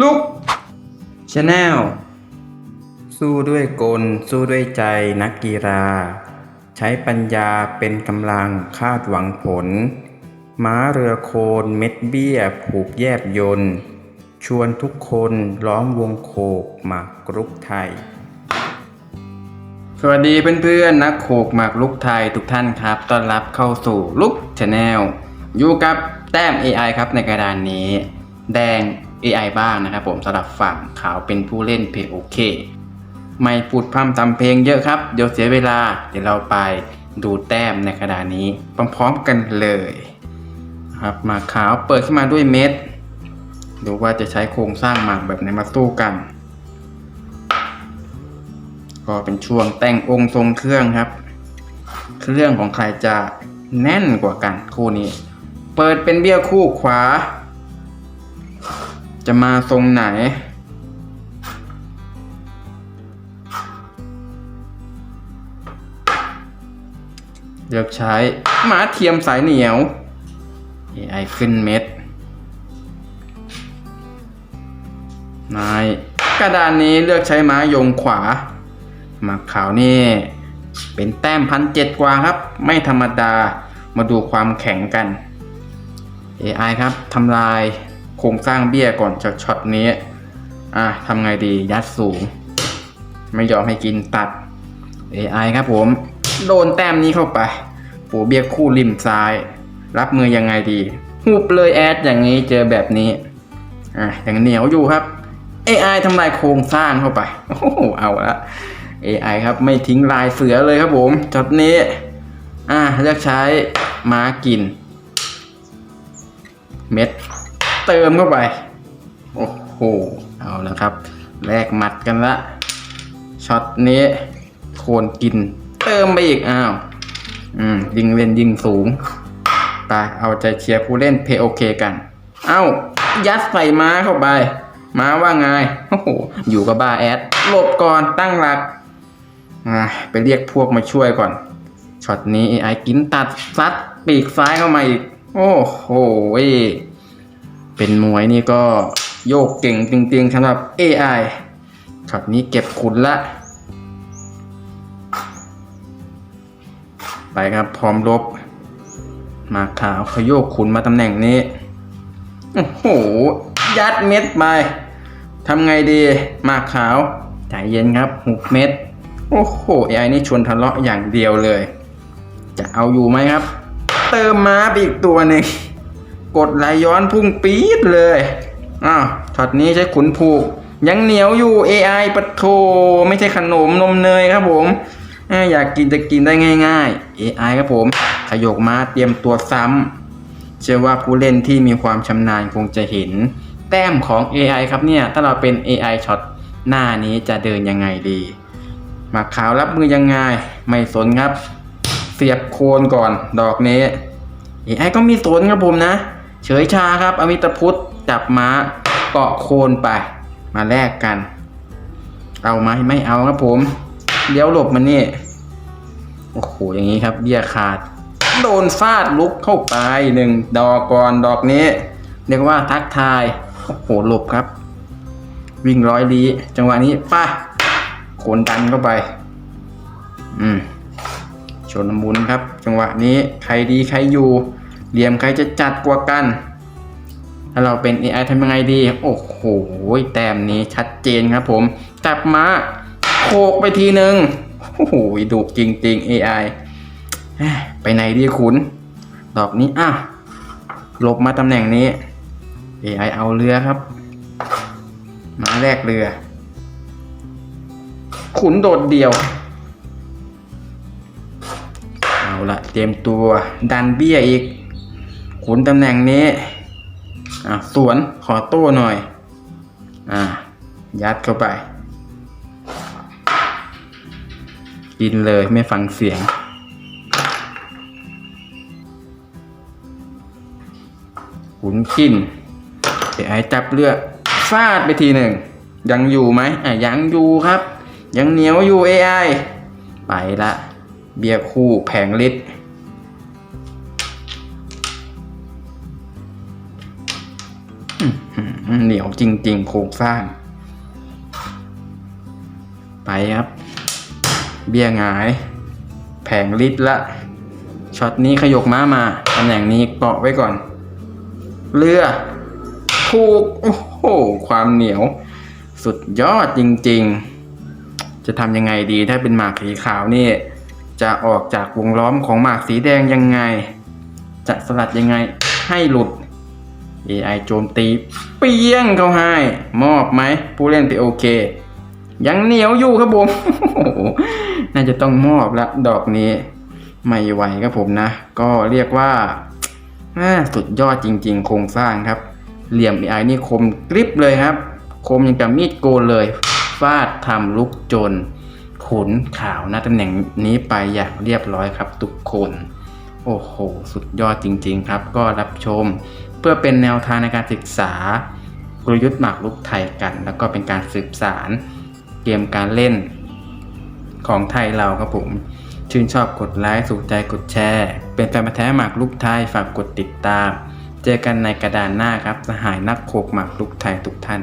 ลุกชาแนลสู้ด้วยกล สู้ด้วยใจนักกีฬา ใช้ปัญญาเป็นกำลังคาดหวังผล ม้าเรือโคนเม็ดเบี้ย ผูกแยบยนต์ชวนทุกคนล้อมวงโคกหมากกรุกไทย สวัสดีเพื่อนๆ นักโขกหมากลุกไทยทุกท่านครับ ต้อนรับเข้าสู่ลุกชาแนลอยู่กับแต้ม AI ครับในกระดานนี้ แดง AI บ้างนะครับผมสำหรับฝั่งขาวเป็นผู้เล่นเพลงโอเค ไม่พูดพร่ำทำเพลงเยอะครับ เดี๋ยวเสียเวลา เดี๋ยวเราไปดูแต้มในกระดานนี้ พร้อมๆกันเลยครับมาขาวเปิดขึ้นมาด้วยเม็ดดูว่าจะใช้โครงสร้างหมากแบบไหนมาสู้กัน ก็เป็นช่วงแต่งองค์ทรงเครื่องครับ เครื่องของใครจะแน่นกว่ากันคู่นี้ เปิดเป็นเบี้ยคู่ขวา จะมาทรงไหน เลือกใช้หมาเทียมสายเหนียว AI ขึ้นเม็ดนายกระดานนี้เลือกใช้ม้ายงขวาหมากขาวนี่ เป็นแต้มพันเจ็ดกว่าครับ ไม่ธรรมดามาดูความแข็งกัน AI ครับทำลาย โครงสร้างเบี้ยก่อนจากช็อตนี้ อะทำไงดียัดสูง ไม่ยอมให้กินตัด AI ครับผม โดนแต้มนี้เข้าไปปูเบี้ยคู่ริมซ้าย รับมือยังไงดีหุบเลยแอดอย่างนี้เจอแบบนี้อะยังเหนียวอยู่ครับ AI ทำลายโครงสร้างเข้าไปโอ้โหเอาละ AI ครับไม่ทิ้งลายเสือเลยครับผมช็อตนี้ อะเลือกใช้ม้ากิน เม็ด เติมเข้าไป โอ้โห เอาแล้วครับ แลกหมัดกันละ ช็อตนี้ โคนกิน เติมไปอีก อ้าว อืม ยิงเล่นยิงสูง ไป เอาใจเชียร์ผู้เล่นเพโอเคกัน เอ้า ยัดใส่ม้าเข้าไป ม้าว่าไง โอ้โห อยู่กับบ้าแอด หลบก่อนตั้งหลัก อ่า ไปเรียกพวกมาช่วยก่อน ช็อตนี้ AI กินตัดซัดปีกซ้ายเข้ามาอีก โอ้โห เป็นมวยนี่ก็โยกเก่งจริงๆสำหรับ AI ช็อตนี้เก็บขุนละ ไปครับพร้อมลบ มาขาวขยโยกขุนมาตำแหน่งนี้ โอ้โห ยัดเม็ดไปทำไงดีมาขาวใจเย็นครับหุบเม็ด โอ้โห AI นี่ชวนทะเลาะอย่างเดียวเลย จะเอาอยู่ไหมครับ เติมม้าไปอีกตัวหนึ่ง กดไหลย้อนพุ่งปี๊ดเลยอ้าวช็อตนี้ใช้ขุนผูก ยังเหนียวอยู่ AI ปะโทไม่ใช่ขนมนมเนยครับผมอยากกินจะกินได้ง่าย ๆ AI ครับผมขยกมาเตรียมตัวซ้ำเชื่อว่าผู้เล่นที่มีความชำนาญคงจะเห็น แต้มของ AI ครับเนี่ย ถ้าเราเป็น AI ช็อตหน้านี้จะเดินยังไงดีมาขาวรับมือยังไง ไม่สนครับ เสียบโคนก่อนดอกนี้ AI ก็มีสนครับผมนะ เฉยชาครับ อมิตพุทธจับม้าเกาะโคนไป มาแลกกัน เอาไหมไม่เอาครับผมเดี๋ยวหลบมันนี่ โอ้โห อย่างนี้ครับเบี้ยขาด โดนฟาดลุกเข้าไปหนึ่งดอกก่อนดอกนี้ เรียกว่าทักทาย โอ้โห หลบครับ วิ่งร้อยลีจังหวะนี้ป้าโคนดันเข้าไป อืมชนมุนครับ จังหวะนี้ใครดีใครอยู่ เหลี่ยมใครจะจัดกว่ากัน ถ้าเราเป็น AI ทำยังไงดี โอ้โห แต้มนี้ชัดเจนครับผม จับมาโขกไปทีหนึ่งโอ้โหดุจริง ๆ AI เอ้ยไปไหนดีขุนดอกนี้อะหลบมาตำแหน่งนี้ AI เอาเรือครับ มาแลกเรือ ขุนโดดเดี่ยว เอาละเตรียมตัวดันเบี้ยอีก ขุนตำแหน่งนี้อะสวนขอโต้หน่อย อะยัดเข้าไป กินเลยไม่ฟังเสียง ขุนขินเดี๋ยวไอ้จับเลือกฟาดไปทีหนึ่ง ยังอยู่ไหมอะยังอยู่ครับ ยังเหนียวอยู่ AI ไปละ เบียคู่แผงฤทธิ์ เหนียวจริง ๆ โครงสร้าง ไปครับ เบี้ยงาย แผงลิตรละ ช็อตนี้ขยกม้ามาตำแหน่งนี้เกาะไว้ก่อน เรือถูก โอ้โห ความเหนียว สุดยอดจริง ๆ จะทำยังไงดีถ้าเป็นหมากสีขาวนี่ จะออกจากวงล้อมของหมากสีแดงยังไง จะสลัดยังไงให้หลุด AI โจมตีเปียงเขาให้ มอบไหม ผู้เล่นไปโอเค ยังเหนียวอยู่ครับผม น่าจะต้องมอบละดอกนี้ ไม่ไหวครับผมนะ ก็เรียกว่าสุดยอดจริง ๆ โครงสร้างครับ เหลี่ยม AI นี่คมกริบเลยครับ คมยังกับมีดโกนเลยฟาดทำลุกจนขุนขาวหน้าตำแหน่งนี้ไปอย่างเรียบร้อยครับ ทุกคน โอ้โห สุดยอดจริง ๆ ครับ ก็รับชม เพื่อเป็นแนวทางในการศึกษากลยุทธ์หมากรุกไทยกัน แล้วก็เป็นการสืบสารเกมการเล่นของไทยเราครับผม ชื่นชอบกดไลค์ถูกใจกดแชร์ เป็นแฟนพันธุ์แท้หมากรุกไทยฝากกดติดตาม เจอกันในกระดานหน้าครับ สหายนักโขกหมากรุกไทยทุกท่าน